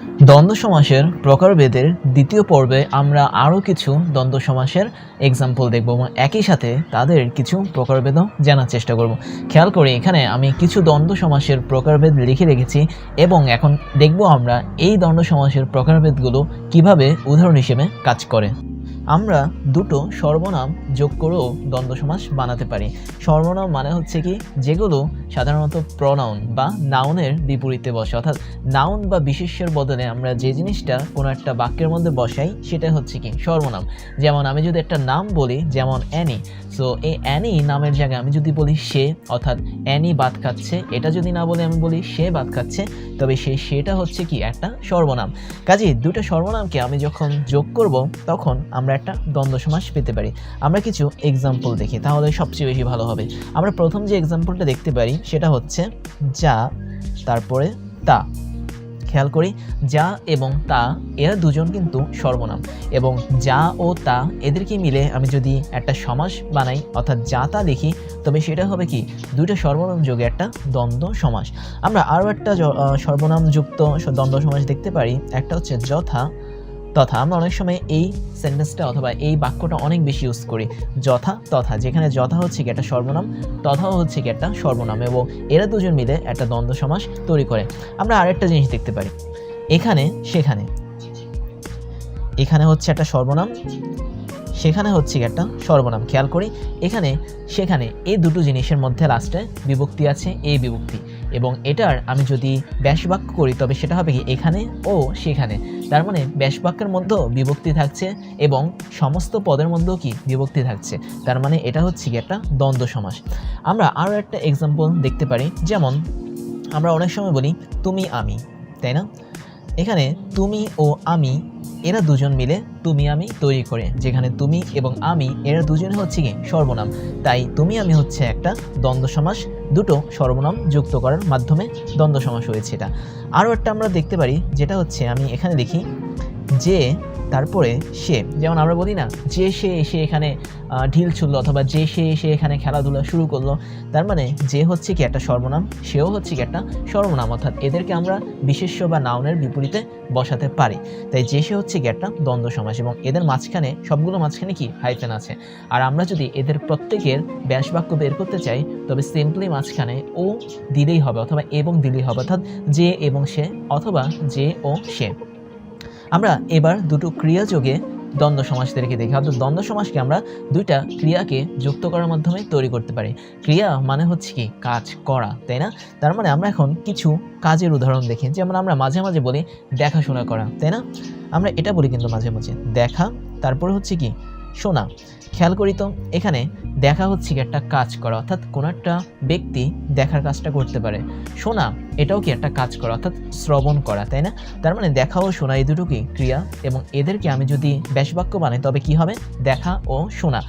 দ্বন্দ্ব সমাসের প্রকারভেদের দ্বিতীয় পর্বে আমরা আরও কিছু দ্বন্দ্ব সমাসের এক্সাম্পল দেখব এবং একই সাথে তাদের কিছু প্রকারভেদও জানার চেষ্টা করব। খেয়াল করি এখানে আমি কিছু দ্বন্দ্ব সমাসের প্রকারভেদ লিখে রেখেছি এবং এখন দেখব আমরা এই দ্বন্দ্ব সমাসের প্রকারভেদগুলো কীভাবে উদাহরণ হিসেবে কাজ করে। আমরা দুটো সর্বনাম যোগ করেও দ্বন্দ্ব সমাস বানাতে পারি। সর্বনাম মানে হচ্ছে কি? যেগুলো সাধারণত প্রনাউন বা নাউনের বিপরীতে বসে। অর্থাৎ নাউন বা বিশেষ্যের বদলে আমরা যে জিনিসটা কোনো একটা বাক্যের মধ্যে বসাই, সেটা হচ্ছে কি? সর্বনাম। যেমন আমি যদি একটা নাম বলি, যেমন অ্যানি সো এই অ্যানি নামের জায়গায় আমি যদি বলি সে, অর্থাৎ অ্যানি বাদ খাচ্ছে, এটা যদি না বলে আমি বলি সে বাদ খাচ্ছে, তবে সেই সেটা হচ্ছে কি? একটা সর্বনাম। কাজেই দুটো সর্বনামকে আমি যখন যোগ করব, তখন আমরা একটা দ্বন্দ্ব সমাস পেতে পারি। আমরা কিছু এক্সাম্পল দেখি, তাহলে সবচেয়ে বেশি ভালো হবে। আমরা প্রথম যে এক্সাম্পলটা দেখতে পারি, সেটা হচ্ছে যা, তারপরে তা। খেয়াল করি, যা এবং তা, এরা দুজন কিন্তু সর্বনাম। এবং যা ও তা, এদেরকে মিলে আমি যদি একটা সমাস বানাই, অর্থাৎ যা তা লিখি, তবে সেটা হবে কি, দুইটা সর্বনাম যোগে একটা দ্বন্দ্ব সমাস। আমরা আরও একটা সর্বনামযুক্ত দ্বন্দ্ব সমাস দেখতে পারি, একটা হচ্ছে যথা তথা আমরা অনেক সময় এই সেন্টেন্সটা অথবা এই বাক্যটা অনেক বেশি ইউজ করি। যথা, তথা, যেখানে যথা হচ্ছে কি একটা সর্বনাম তথাও হচ্ছে কি একটা সর্বনাম এবং এরা দুজন মিলে একটা দ্বন্দ্ব সমাস তৈরি করে। আমরা আরেকটা জিনিস দেখতে পারি। এখানে, সেখানে। এখানে হচ্ছে একটা সর্বনাম, সেখানে হচ্ছে কি একটা সর্বনাম। খেয়াল করি, এখানে, সেখানে এই দুটো জিনিসের মধ্যে লাস্টে বিভক্তি আছে, এই বিভক্তি। এবং এটার আমি যদি ব্যাস বাক্য করি, তবে সেটা হবে কি এখানে ও সেখানে। তার মানে ব্যাস বাক্যের মধ্যেও বিভক্তি থাকছে এবং সমস্ত পদের মধ্যেও কি বিভক্তি থাকছে। তার মানে এটা হচ্ছে কি একটা দ্বন্দ্ব সমাস। আমরা আরও একটা এক্সাম্পল দেখতে পারি, যেমন আমরা অনেক সময় বলি, তুমি, আমি তাই না? এখানে তুমি ও আমি এরা দুজন মিলে তুমি, আমি তৈরি করে, যেখানে তুমি এবং আমি এরা দুজনে হচ্ছে কি সর্বনাম। তাই তুমি, আমি হচ্ছে একটা দ্বন্দ্ব সমাস দুটো সর্বনাম যুক্ত করার মাধ্যমে দ্বন্দ্ব সমাস হয়েছে এটা। আরও একটা আমরা দেখতে পারি, যেটা হচ্ছে আমি এখানে দেখি যে, তারপরে সে, যেমন আমরা বলি না, যে সে এসে এখানে ঢিল ছুড়লো অথবা যে সে এসে এখানে খেলাধুলা শুরু করল, তার মানে যে হচ্ছে কি একটা সর্বনাম, সেও হচ্ছে কি একটা সর্বনাম, অর্থাৎ এদেরকে আমরা বিশেষ্য বা নাউনের বিপরীতে বসাতে পারি। তাই যে সে হচ্ছে কি একটা দ্বন্দ্ব সমাস এবং এদের মাঝখানে, সবগুলো মাঝখানে কি হাইফেন আছে? আর আমরা যদি এদের প্রত্যেকের ব্যাস বাক্য বের করতে চাই, তবে সিম্পলি মাঝখানে ও দিলেই হবে অথবা এবং দিলেই হবে, অর্থাৎ যে এবং সে অথবা যে ও সে। আমরা এবার দুটো ক্রিয়া যোগে দ্বন্দ্ব সমাসদেরকে দেখি। অর্থাৎ দ্বন্দ্ব সমাসকে আমরা দুইটা ক্রিয়াকে যুক্ত করার মাধ্যমে তৈরি করতে পারি। ক্রিয়া মানে হচ্ছে কি? কাজ করা, তাই না? তার মানে আমরা এখন কিছু কাজের উদাহরণ দেখি। যেমন আমরা মাঝে মাঝে বলি দেখাশোনা করা, তাই না? আমরা এটা বলি কিন্তু মাঝে মাঝে, দেখা। তারপর হচ্ছে কি? শোনা, খেয়াল করি তো, এখানে দেখা হচ্ছে কি একটা কাজ করা, অর্থাৎ কোনো একটা ব্যক্তি দেখার কাজটা করতে পারে। শোনা, এটাও কি একটা কাজ করা, অর্থাৎ শ্রবণ করা, তাই না? তার মানে দেখা ও শোনা এই দুটো কি ক্রিয়া, এবং এদেরকে আমি যদি ব্যাসবাক্য বানাই, তবে কি হবে? দেখা ও শোনা।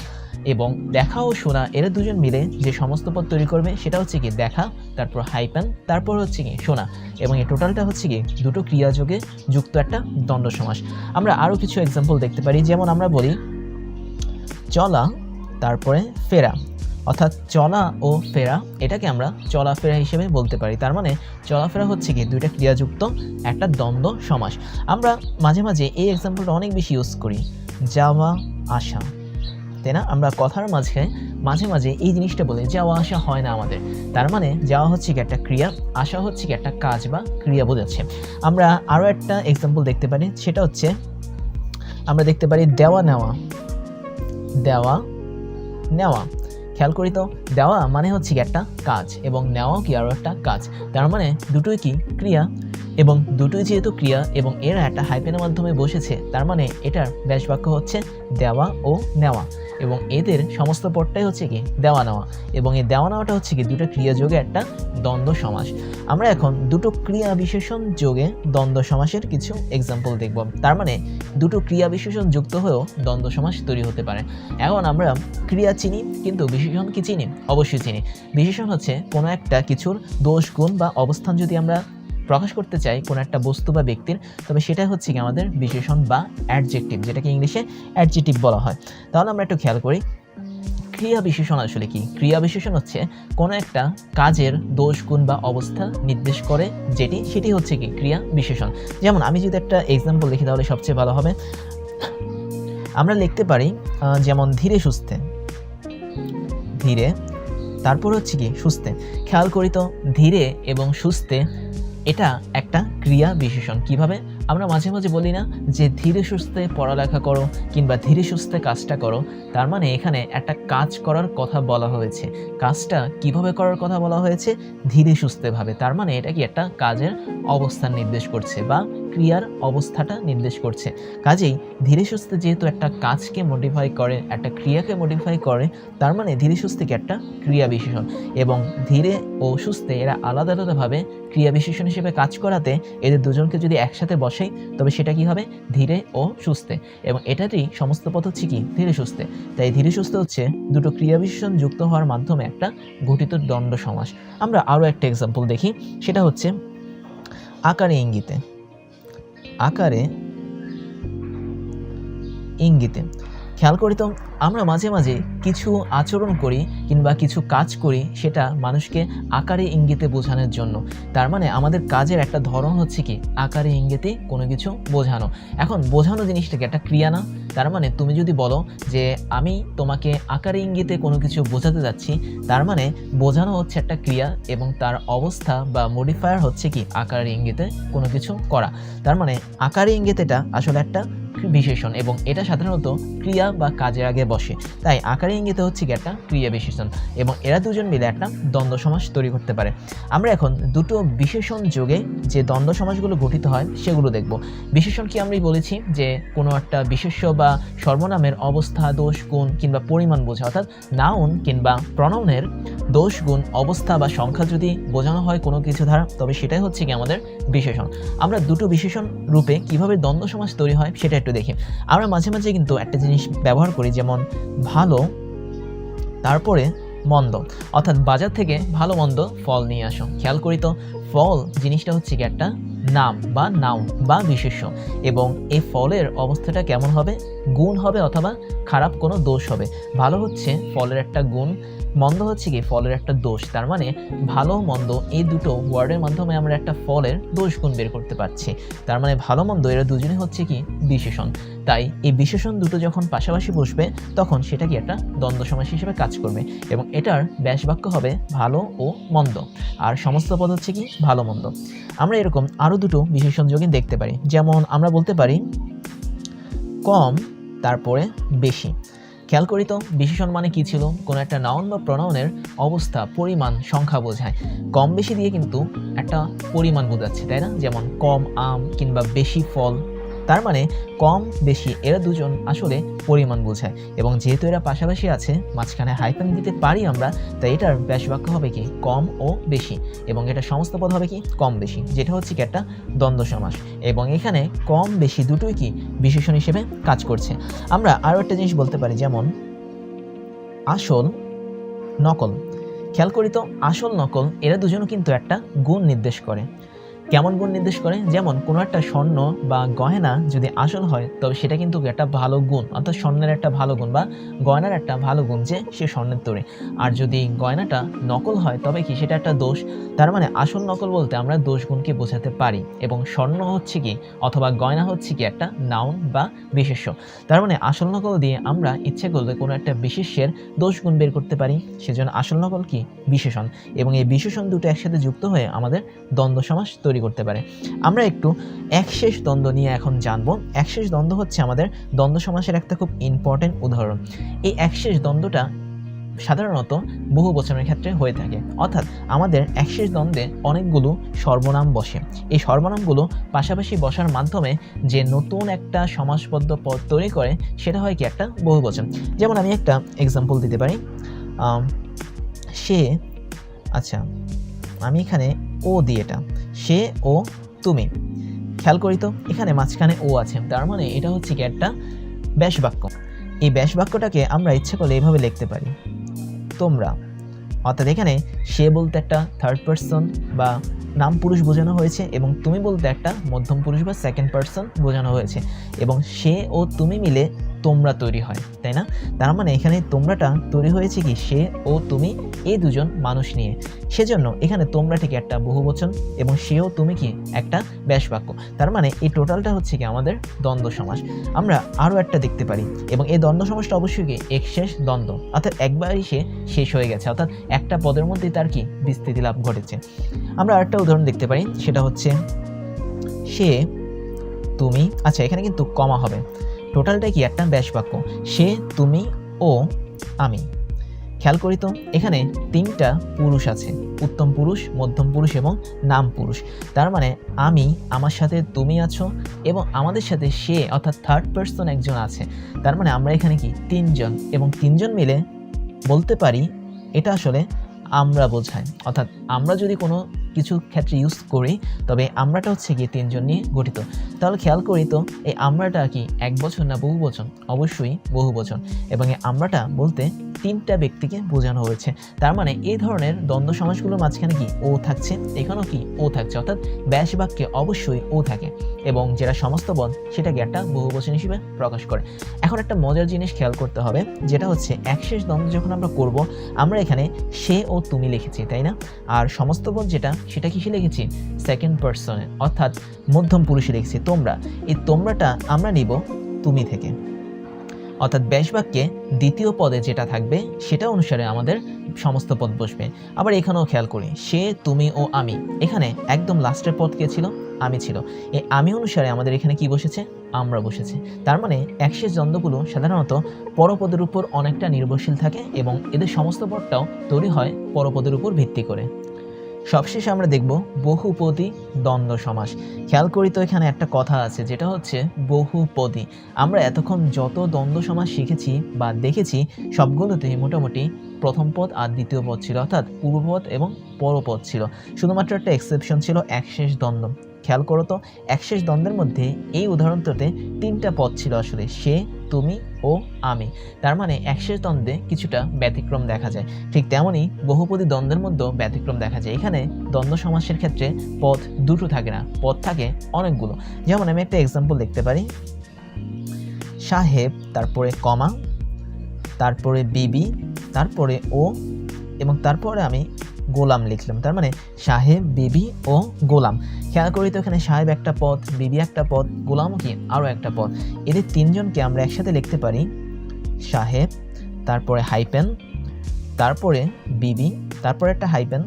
এবং দেখা ও শোনা, এরা দুজন মিলে যে সমস্ত পদ তৈরি করবে, সেটা হচ্ছে কি দেখা, তারপর হাইপেন, তারপর হচ্ছে কি শোনা। এবং এই টোটালটা হচ্ছে কি দুটো ক্রিয়াযোগে যুক্ত একটা দ্বন্দ্ব সমাস। আমরা আরও কিছু এক্সাম্পল দেখতে পারি, যেমন আমরা বলি চলা, তারপরে ফেরা। অর্থাৎ চলা ও ফেরা, এটাকে আমরা চলাফেরা হিসেবে বলতে পারি। তার মানে চলাফেরা হচ্ছে কি? দুইটা ক্রিয়াযুক্ত একটা দ্বন্দ্ব সমাস। আমরা মাঝে মাঝে এই এক্সাম্পলটা অনেক বেশি ইউজ করি। যাওয়া, আসা। তাই না? আমরা কথার মাঝে মাঝে মাঝে এই জিনিসটা বলি, যাওয়া, আসা হয় না আমাদের। তার মানে যাওয়া হচ্ছে কি একটা ক্রিয়া, আসা হচ্ছে কি একটা কাজ বা ক্রিয়া বোঝাচ্ছে। আমরা আরও একটা এক্সাম্পল দেখতে পারি, সেটা হচ্ছে আমরা দেখতে পারি দেওয়া নেওয়া দেওয়া, নেওয়া। খেয়াল করি তো, দেওয়া মানে হচ্ছে একটা কাজ এবং নেওয়াও কি আরও একটা কাজ। তার মানে দুটোই কি? ক্রিয়া। এবং দুটোই যেহেতু ক্রিয়া এবং এরা একটা হাইপেনের মাধ্যমে বসেছে, তার মানে এটার ব্যাস বাক্য হচ্ছে দেওয়া ও নেওয়া। এবং এদের সমস্ত পদটাই হচ্ছে কি? দেওয়া নেওয়া। এবং এই দেওয়া নেওয়াটা হচ্ছে কি? দুটো ক্রিয়া যোগে একটা দ্বন্দ্ব সমাস। আমরা এখন দুটো ক্রিয়া বিশেষণ যোগে দ্বন্দ্ব সমাসের কিছু এক্সাম্পল দেখব। তার মানে দুটো ক্রিয়া বিশেষণ যুক্ত হয়েও দ্বন্দ্ব সমাস তৈরি হতে পারে। এখন আমরা ক্রিয়া চিনি, কিন্তু বিশেষণ কি চিনি? অবশ্যই চিনি। বিশেষণ হচ্ছে কোনো একটা কিছুর দোষ, গুণ বা অবস্থান যদি আমরা প্রকাশ করতে চাই কোনো একটা বস্তু বা ব্যক্তির, তবে সেটা হচ্ছে কি আমাদের বিশেষণ বা অ্যাডজেক্টিভ যেটাকে ইংলিশে অ্যাডজেক্টিভ বলা হয়। তাহলে আমরা একটু খেয়াল করি, ক্রিয়া বিশেষণ আসলে কি? ক্রিয়া বিশেষণ হচ্ছে কোনো একটা কাজের দোষ, গুণ বা অবস্থা নির্দেশ করে যেটি, সেটি হচ্ছে কি ক্রিয়া বিশেষণ যেমন আমি যদি একটা এক্সাম্পল লিখি তাহলে সবচেয়ে ভালো হবে, আমরা লিখতে পারি যেমন ধীরে সুস্থে, ধীরে, তারপর হচ্ছে কি সুস্থে। খেয়াল করি তো, ধীরে এবং সুস্থে এটা একটা ক্রিয়া বিশেষণ। কীভাবে? আমরা মাঝে মাঝে বলি না যে ধীরে সুস্থে পড়ালেখা করো কিংবা ধীরে সুস্থে কাজটা করো। তার মানে এখানে একটা কাজ করার কথা বলা হয়েছে। কাজটা কীভাবে করার কথা বলা হয়েছে? ধীরে সুস্থেভাবে। তার মানে এটা কি একটা কাজের অবস্থান নির্দেশ করছে বা ক্রিয়ার অবস্থাটা নির্দেশ করছে। কাজেই ধীরে সুস্থে যেহেতু একটা কাজকে মডিফাই করে, একটা ক্রিয়াকে মডিফাই করে, তার মানে ধীরে সুস্থে কি একটা ক্রিয়া বিশেষণ। এবং ধীরে ও সুস্থে এরা আলাদা আলাদাভাবে ক্রিয়া বিশেষণ হিসেবে কাজ করাতে এদের দুজনকে যদি একসাথে বসাই তবে সেটা কি হবে? ধীরে ও সুস্থে। এবং এটাতেই সমস্ত পথ হচ্ছে কি? ধীরে সুস্থে। তাই ধীরে সুস্থ হচ্ছে দুটো ক্রিয়া বিশেষণ যুক্ত হওয়ার মাধ্যমে একটা গঠিত দণ্ড সমাস। আমরা আরও একটা এক্সাম্পল দেখি। সেটা হচ্ছে আকারে ইঙ্গিতে। আকারে ইঙ্গিতে। খেয়াল করি তো, আমরা মাঝে মাঝে কিছু আচরণ করি কিংবা কিছু কাজ করি সেটা মানুষকে আকারে ইঙ্গিতে বোঝানোর জন্য। তার মানে আমাদের কাজের একটা ধরন হচ্ছে কি, আকারে ইঙ্গিতে কোনো কিছু বোঝানো। এখন বোঝানো জিনিসটাকে একটা ক্রিয়া না। তার মানে তুমি যদি বলো যে আমি তোমাকে আকারে ইঙ্গিতে কোনো কিছু বোঝাতে যাচ্ছি, তার মানে বোঝানো হচ্ছে একটা ক্রিয়া এবং তার অবস্থা বা মডিফায়ার হচ্ছে কি, আকারে ইঙ্গিতে কোনো কিছু করা। তার মানে আকারে ইঙ্গিতেটা আসলে একটা বিশেষণ এবং এটা সাধারণত ক্রিয়া বা কাজের আগে বসে। তাই আকারে ইঙ্গিত হচ্ছে কি একটা ক্রিয়া বিশেষণ এবং এরা দুজন মিলে একটা দ্বন্দ্ব সমাস তৈরি করতে পারে। আমরা এখন দুটো বিশেষণ যোগে যে দ্বন্দ্ব সমাসগুলো গঠিত হয় সেগুলো দেখব। বিশেষণ কি আমি বলেছি যে কোনো একটা বিশেষ্য বা সর্বনামের অবস্থা, দোষ, গুণ কিংবা পরিমাণ বোঝা, অর্থাৎ নাউন কিংবা প্রণয়নের দোষ, গুণ, অবস্থা বা সংখ্যা যদি বোঝানো হয় কোনো কিছু দ্বারা, তবে সেটাই হচ্ছে কি আমাদের বিশেষণ। আমরা দুটো বিশেষণ রূপে কীভাবে দ্বন্দ্ব সমাজ তৈরি হয় সেটা একটু দেখি। আমরা মাঝে মাঝে কিন্তু একটা জিনিস ব্যবহার করি, যেমন ভালো, তারপরে মন্দ। অর্থাৎ বাজার থেকে ভালো, মন্দ ফল নিয়ে আসো। খেয়াল করি তো, ফল জিনিসটা হচ্ছে কি একটা নাম বা নাউন বা বিশেষ্য। এবং এই ফলের অবস্থাটা কেমন হবে? গুণ হবে অথবা খারাপ কোনো দোষ হবে। ভালো হচ্ছে ফলের একটা গুণ মন্দ হচ্ছে কি, ফলের একটা দোষ। তার মানে ভালো মন্দ, এই দুটো ওয়ার্ডের মাধ্যমে আমরা একটা ফলের দোষ গুণ বের করতে পারছি। তার মানে ভালো মন্দ, এরা দুজনে হচ্ছে কি, বিশেষণ। তাই এই বিশেষণ দুটো যখন পাশাপাশি বসবে, তখন সেটা কি একটা দ্বন্দ্ব সমাস হিসেবে কাজ করবে। এবং এটার ব্যাস বাক্য হবে ভালো ও মন্দ। আর সমস্ত পদ হচ্ছে কি, ভালো মন্দ। আমরা এরকম আরও দুটো বিশেষণ যোগে দেখতে পারি। যেমন আমরা বলতে পারি, কম, তারপরে বেশি। খেয়াল করি তো, বিশেষণ মানে কী ছিল? কোনো একটা নাউন বা প্রনাউনের অবস্থা, পরিমাণ, সংখ্যা বোঝায়। কম বেশি দিয়ে কিন্তু একটা পরিমাণ বোঝাচ্ছে, তাই না? যেমন কম, আম কিংবা বেশি ফল। তার মানে কম, বেশি এরা দুজন আসলে পরিমাণ বোঝায়। এবং যেহেতু এরা পাশাপাশি আছে, মাঝখানে হাইপেন দিতে পারি আমরা, তাই এটার ব্যাস বাক্য হবে কি? কম ও বেশি। এবং এটা সমস্ত পদ হবে কি? কম, বেশি। যেটা হচ্ছে কি একটা দ্বন্দ্ব সমাস। এবং এখানে কম, বেশি দুটোই কি বিশেষণ হিসেবে কাজ করছে। আমরা আরও একটা জিনিস বলতে পারি, যেমন আসল, নকল। খেয়াল করি তো, আসল, নকল, এরা দুজনও কিন্তু একটা গুণ নির্দেশ করে। কেমন গুণ নির্দেশ করে? যেমন, কোনো একটা স্বর্ণ বা গয়না যদি আসল হয়, তবে সেটা কিন্তু একটা ভালো গুণ। অর্থাৎ স্বর্ণের একটা ভালো গুণ বা গয়নার একটা ভালো গুণ যে সে স্বর্ণের তৈরি। আর যদি গয়নাটা নকল হয়, তবে কি সেটা একটা দোষ? তার মানে আসল নকল বলতে আমরা দোষ গুণকে বোঝাতে পারি। এবং স্বর্ণ হচ্ছে কি? অথবা গয়না হচ্ছে কি একটা নাউন বা বিশেষ্য। তার মানে আসল নকল দিয়ে আমরা ইচ্ছে করলে কোনো একটা বিশেষ্যের দোষ গুণ বের করতে পারি। সেজন্য আসল নকল কি? বিশেষণ। এবং এই বিশেষণ দুটো একসাথে যুক্ত হয়ে আমাদের দ্বন্দ্ব সমাস তৈরি করতে পারে। আমরা একটু একশেষ দ্বন্দ্ব নিয়ে এখন জানব। একশেষ দ্বন্দ্ব হচ্ছে আমাদের দ্বন্দ্ব সমাসের একটা খুব ইম্পর্টেন্ট উদাহরণ। এই একশেষ দ্বন্দ্বটা সাধারণত বহু বচনের ক্ষেত্রে হয়ে থাকে। অর্থাৎ আমাদের একশেষ দ্বন্দ্বে অনেকগুলো সর্বনাম বসে। এই সর্বনামগুলো পাশাপাশি বসার মাধ্যমে যে নতুন একটা সমাসবদ্ধ পদ তৈরি করে, সেটা হয় কি একটা বহু বচন। যেমন আমি একটা এক্সাম্পল দিতে পারি। সে আচ্ছা আমি এখানে ও দিয়ে এটা। সে ও তুমি। খেয়াল করি তো, এখানে মাঝখানে ও আছে। তার মানে এটা হচ্ছে কি একটা ব্যাস বাক্য এই ব্যাস বাক্যটাকে আমরা ইচ্ছে করলে এভাবে লিখতে পারি। তোমরা। অর্থাৎ এখানে সে বলতে একটা থার্ড পার্সন বা নাম পুরুষ বোঝানো হয়েছে এবং তুমি বলতে একটা মধ্যম পুরুষ বা সেকেন্ড পার্সন বোঝানো হয়েছে এবং সে ও তুমি মিলে তোমরা তৈরি হয়, তাই না? তার মানে এখানে তোমরাটা তৈরি হয়েছে কি? সে ও তুমি এই দুজন মানুষ নিয়ে। সেজন্য এখানে তোমরা ঠিক একটা বহুবচন এবং সে ও তুমি কি? একটা ব্যাস বাক্য তার মানে এই টোটালটা হচ্ছে কি আমাদের দ্বন্দ্ব সমাস। আমরা আরও একটা দেখতে পারি এবং এই দ্বন্দ্ব সমাসটা অবশ্যই কি? একশেষ দ্বন্দ্ব। অর্থাৎ একবারই সে শেষ হয়ে গেছে। অর্থাৎ একটা পদের মধ্যেই তার কি? বিস্তৃতি লাভ ঘটেছে। আমরা আরেকটা উদাহরণ দেখতে পারি, সেটা হচ্ছে সে, তুমি আচ্ছা এখানে কিন্তু কমা হবে। টোটালটা কি একটা ব্যাস বাক্য সে, তুমি, ও, আমি। খেয়াল করি তো, এখানে তিনটা পুরুষ আছে, উত্তম পুরুষ, মধ্যম পুরুষ এবং নাম পুরুষ। তার মানে আমি, আমার সাথে তুমি আছো এবং আমাদের সাথে সে, অর্থাৎ থার্ড পার্সন একজন আছে। তার মানে আমরা এখানে কি? তিনজন। এবং তিনজন মিলে বলতে পারি, এটা আসলে আমরা বোঝায় অর্থাৎ আমরা যদি কোনো কিছু ক্ষেত্রে ইউজ করি, তবে আমরাটা হচ্ছে কি তিনজন নিয়ে গঠিত। তাহলে খেয়াল করি তো, এই আমরাটা কি এক বছর না বহু বচন? অবশ্যই বহু বচন। এবং এই আমরাটা বলতে তিনটা ব্যক্তিকে বোঝানো হয়েছে। তার মানে এই ধরনের দ্বন্দ্ব সমাজগুলোর মাঝখানে কি ও থাকছে, এখানেও কি ও থাকছে। অর্থাৎ ব্যাস বাক্যে অবশ্যই ও থাকে। এবং যেটা সমস্ত পদ সেটাকে একটা বহু বচন হিসেবে প্রকাশ করে। এখন একটা মজার জিনিস খেয়াল করতে হবে, যেটা হচ্ছে একশেষ দ্বন্দ্ব যখন আমরা করব, আমরা এখানে সে ও তুমি লিখেছি, তাই না? আর সমস্ত পদ যেটা সেটা কিসে লিখেছি? সেকেন্ড পার্সনে অর্থাৎ মধ্যম পুরুষে লিখেছি। তোমরা, এই তোমরাটা আমরা নিব তুমি থেকে। অর্থাৎ ব্যাস বাক্যে দ্বিতীয় পদে যেটা থাকবে, সেটা অনুসারে আমাদের সমস্ত পদ বসবে। আবার এখানেও খেয়াল করি, সে, তুমি ও আমি। এখানে একদম লাস্টের পদ কে ছিল? আমি ছিল। এই আমি অনুসারে আমাদের এখানে কি বসেছে? আমরা বসেছে। তার মানে একশেষ দ্বন্দ্বগুলো সাধারণত পরপদের উপর অনেকটা নির্ভরশীল থাকে এবং এদের সমস্ত পদটাও তৈরি হয় পরপদের উপর ভিত্তি করে। সবশেষে আমরা দেখব বহুপদী দ্বন্দ্ব সমাস। খেয়াল করি তো এখানে একটা কথা আছে, যেটা হচ্ছে বহুপদী। আমরা এতক্ষণ যত দ্বন্দ্ব সমাস শিখেছি বা দেখেছি সবগুলোতেই মোটামুটি প্রথম পদ আর দ্বিতীয় পদ ছিল, অর্থাৎ পূর্বপদ এবং পরপদ ছিল। শুধুমাত্র একটা এক্সেপশন ছিল একশেষ দ্বন্দ্ব। খেয়াল করো তো, একশেষ দ্বন্দ্বের মধ্যে এই উদাহরণটাতে তিনটা পদ ছিল আসলে, সে, তুমি ও আমি। তার মানে একশেষ দ্বন্দ্বে কিছুটা ব্যতিক্রম দেখা যায়। ঠিক তেমনই বহুপদী দ্বন্দ্বের মধ্যেও ব্যতিক্রম দেখা যায়। এখানে দ্বন্দ্ব সমাসের ক্ষেত্রে পদ দুটো থাকে না, পদ থাকে অনেকগুলো। যেমন আমি একটা এক্সাম্পল দেখতে পারি। সাহেব, তারপরে কমা, তারপরে বিবি, তারপরে ও, এবং তারপরে আমি গোলাম লিখলাম। তার মানে সাহেব বিবি ও গোলাম। খেয়াল করি তো এখানে সাহেব একটা পদ, বিবি একটা পদ, গোলামও কি আরও একটা পদ। এদের তিনজনকে আমরা একসাথে লিখতে পারি সাহেব তারপরে হাইপেন, তারপরে বিবি, তারপরে একটা হাইপেন,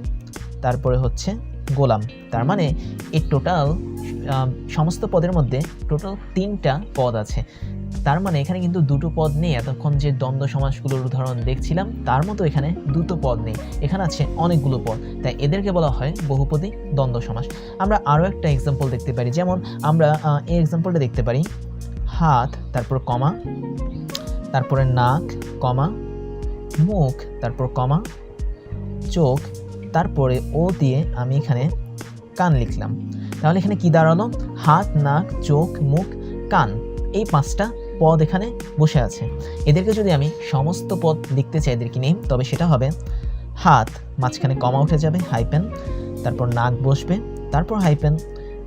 তারপরে হচ্ছে গোলাম। তার মানে এই টোটাল সমস্ত পদের মধ্যে টোটাল তিনটা পদ আছে। তার মানে এখানে কিন্তু দুটো পদ নেই। এতক্ষণ যে দ্বন্দ্ব সমাসগুলোর উদাহরণ দেখছিলাম, তার মতো এখানে দুটো পদ নেই। এখানে আছে অনেকগুলো পদ, তাই এদেরকে বলা হয় বহুপদী দ্বন্দ্ব সমাস আমরা আরও একটা এক্সাম্পল দেখতে পারি, যেমন আমরা এই এক্সাম্পলটা দেখতে পারি। হাত, তারপর কমা, তারপরে নাক, কমা, মুখ, তারপর কমা, চোখ, তারপরে ও দিয়ে আমি এখানে কান লিখলাম। তাহলে এখানে কি দাঁড়াল? হাত, নাক, চোখ, মুখ, কান। এই পাঁচটা পদ এখানে বসে আছে। এদেরকে যদি আমি সমস্ত পদ লিখতে চাই এদেরকে নেই তবে সেটা হবে হাত, মাঝখানে কমা উঠে যাবে হাইপেন তারপর নাক বসবে, তারপর হাইপেন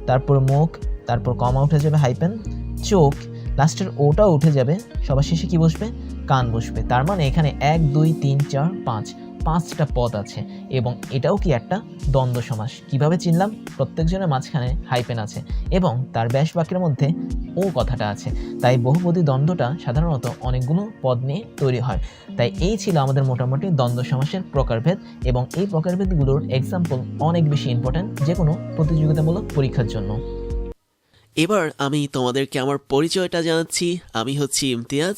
তারপর মুখ, তারপর কমা উঠে যাবে হাইপেন চোখ লাস্টের ওটা উঠে যাবে, সবার শেষে কি বসবে? কান বসবে। তার মানে এখানে এক, দুই, তিন, চার, পাঁচ। পাঁচটা পদ আছে এবং এটাও কি একটা দ্বন্দ্ব সমাস? কীভাবে চিনলাম? প্রত্যেকজনের মাঝখানে হাইপেন আছে এবং তার ব্যাস বাক্যের মধ্যে ও কথাটা আছে। তাই বহুপদী দ্বন্দ্বটা সাধারণত অনেকগুলো পদ নিয়ে তৈরি হয়। তাই এই ছিল আমাদের মোটামুটি দ্বন্দ্ব সমাসের প্রকারভেদ এবং এই প্রকারভেদগুলোর এক্সাম্পল অনেক বেশি ইম্পর্ট্যান্ট যে কোনো প্রতিযোগিতামূলক পরীক্ষার জন্য। এবার আমি তোমাদেরকে আমার পরিচয়টা জানাচ্ছি। আমি হচ্ছি ইমতিয়াজ।